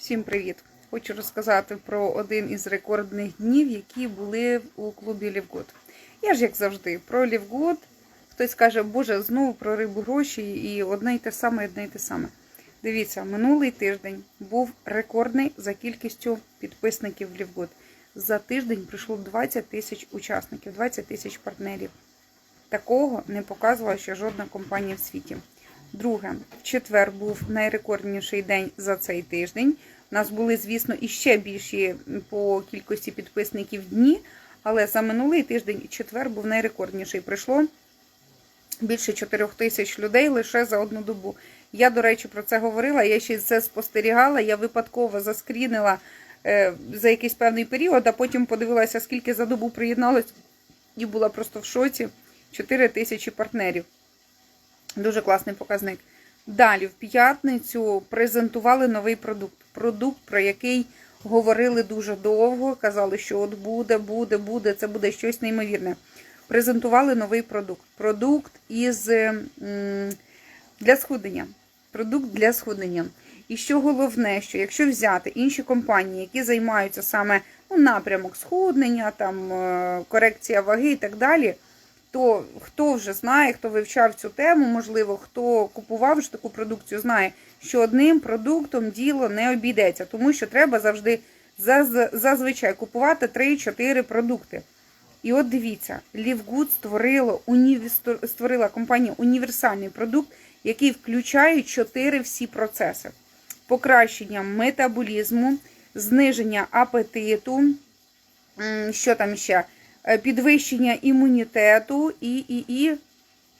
Всім привіт! Хочу розказати про один із рекордних днів, які були у клубі Лівгуд. Я ж, як завжди, про Лівгуд. Хтось каже, Боже, знову про рибу гроші і одне й те саме, одне й те саме. Дивіться, минулий тиждень був рекордний за кількістю підписників Лівгуд. За тиждень прийшло 20 тисяч учасників, 20 тисяч партнерів. Такого не показувала ще жодна компанія в світі. Друге, в четвер був найрекордніший день за цей тиждень. У нас були, звісно, іще більші по кількості підписників дні, але за минулий тиждень четвер був найрекордніший. Прийшло більше 4 тисяч людей лише за одну добу. Я, до речі, про це говорила. Я ще це спостерігала. Я випадково заскрінила е, за якийсь певний період, а потім подивилася, скільки за добу приєдналось, і була просто в шоці. 4 тисячі партнерів. Дуже класний показник. Далі, в п'ятницю презентували новий продукт. Продукт, про який говорили дуже довго. Казали, що от буде, буде, буде, це буде щось неймовірне. Презентували новий продукт. Продукт із для схуднення. Продукт для схуднення. І що головне, що якщо взяти інші компанії, які займаються саме ну, напрямок схуднення, там е, корекція ваги і так далі то хто вже знає, хто вивчав цю тему, можливо, хто купував вже таку продукцію, знає, що одним продуктом діло не обійдеться, тому що треба завжди заз- зазвичай купувати 3-4 продукти. І от дивіться, Лівгуд створило створила компанія універсальний продукт, який включає 4 всі процеси: покращення метаболізму, зниження апетиту, що там ще? Е, підвищення імунітету і, і, і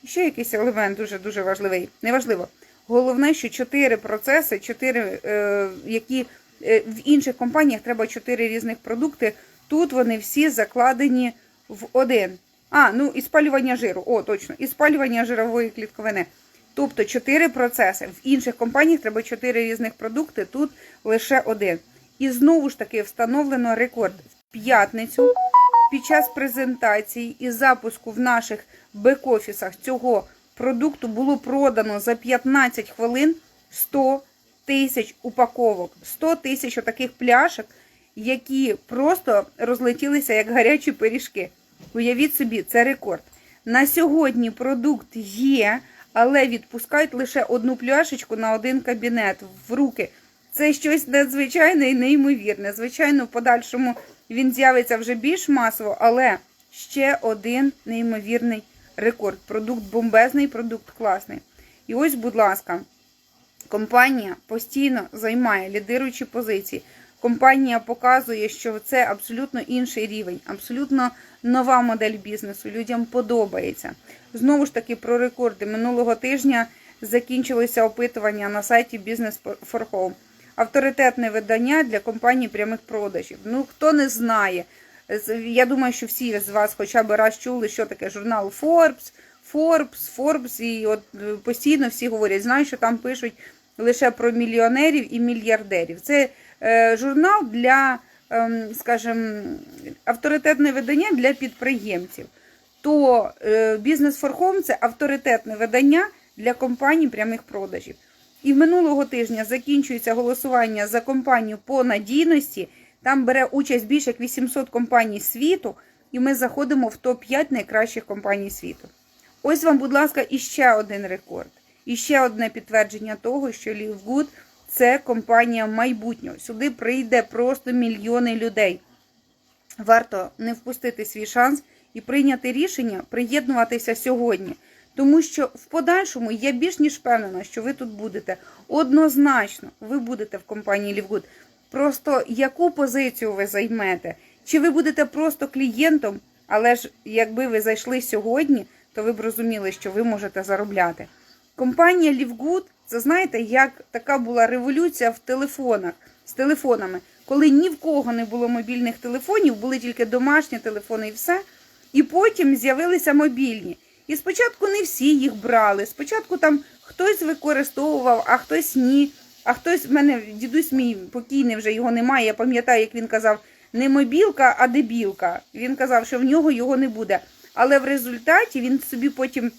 ще якийсь елемент дуже дуже важливий. Неважливо. Головне, що чотири процеси, чотири, е, які е, в інших компаніях треба чотири різних продукти. Тут вони всі закладені в один. А, ну і спалювання жиру. О, точно, і спалювання жирової клітковини. Тобто чотири процеси. В інших компаніях треба чотири різних продукти, тут лише один. І знову ж таки встановлено рекорд в п'ятницю під час презентації і запуску в наших бек-офісах цього продукту було продано за 15 хвилин 100 тисяч упаковок, 100 тисяч отаких пляшок, які просто розлетілися як гарячі пиріжки. Уявіть собі, це рекорд. На сьогодні продукт є, але відпускають лише одну пляшечку на один кабінет в руки. Це щось надзвичайне і неймовірне. Звичайно, в подальшому він з'явиться вже більш масово, але ще один неймовірний рекорд. Продукт бомбезний, продукт класний. І ось, будь ласка, компанія постійно займає лідируючі позиції. Компанія показує, що це абсолютно інший рівень, абсолютно нова модель бізнесу. Людям подобається. Знову ж таки, про рекорди минулого тижня закінчилося опитування на сайті Business for Home авторитетне видання для компаній прямих продажів. Ну, хто не знає, я думаю, що всі з вас хоча б раз чули, що таке журнал Forbes, Forbes, Forbes, і от е, постійно всі говорять, знають, що там пишуть лише про мільйонерів і мільярдерів. Це е, журнал для, е, скажімо, авторитетне видання для підприємців. То е, Business for Home – це авторитетне видання для компаній прямих продажів. І минулого тижня закінчується голосування за компанію по надійності. Там бере участь більше як 800 компаній світу, і ми заходимо в топ-5 найкращих компаній світу. Ось вам, будь ласка, іще один рекорд. І ще одне підтвердження того, що Лівгуд це компанія майбутнього. Сюди прийде просто мільйони людей. Варто не впустити свій шанс і прийняти рішення приєднуватися сьогодні. Тому що в подальшому я більш ніж впевнена, що ви тут будете. Однозначно, ви будете в компанії Лівгуд. Просто яку позицію ви займете? Чи ви будете просто клієнтом, але ж якби ви зайшли сьогодні, то ви б розуміли, що ви можете заробляти. Компанія Лівгуд, це знаєте, як така була революція в телефонах з телефонами, коли ні в кого не було мобільних телефонів, були тільки домашні телефони і все. І потім з'явилися мобільні. І спочатку не всі їх брали. Спочатку там хтось використовував, а хтось ні. А хтось в мене дідусь мій покійний вже його немає. Я пам'ятаю, як він казав, не мобілка, а дебілка. Він казав, що в нього його не буде. Але в результаті він собі потім,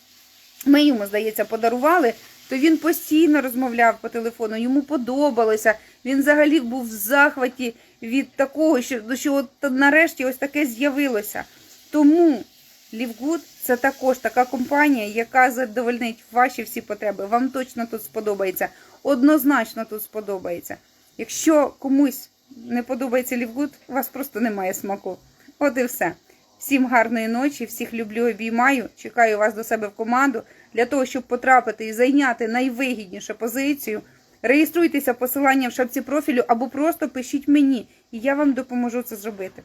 ми йому, здається, подарували то він постійно розмовляв по телефону, йому подобалося. Він взагалі був в захваті від такого, що, що от нарешті ось таке з'явилося. Тому Лівгуд це також така компанія, яка задовольнить ваші всі потреби. Вам точно тут сподобається. Однозначно тут сподобається. Якщо комусь не подобається Лівгуд, у вас просто немає смаку. От і все. Всім гарної ночі, всіх люблю, обіймаю. Чекаю вас до себе в команду. Для того, щоб потрапити і зайняти найвигіднішу позицію, реєструйтеся посиланням в шапці профілю або просто пишіть мені, і я вам допоможу це зробити.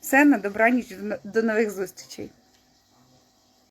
Все, на добраніч, до нових зустрічей.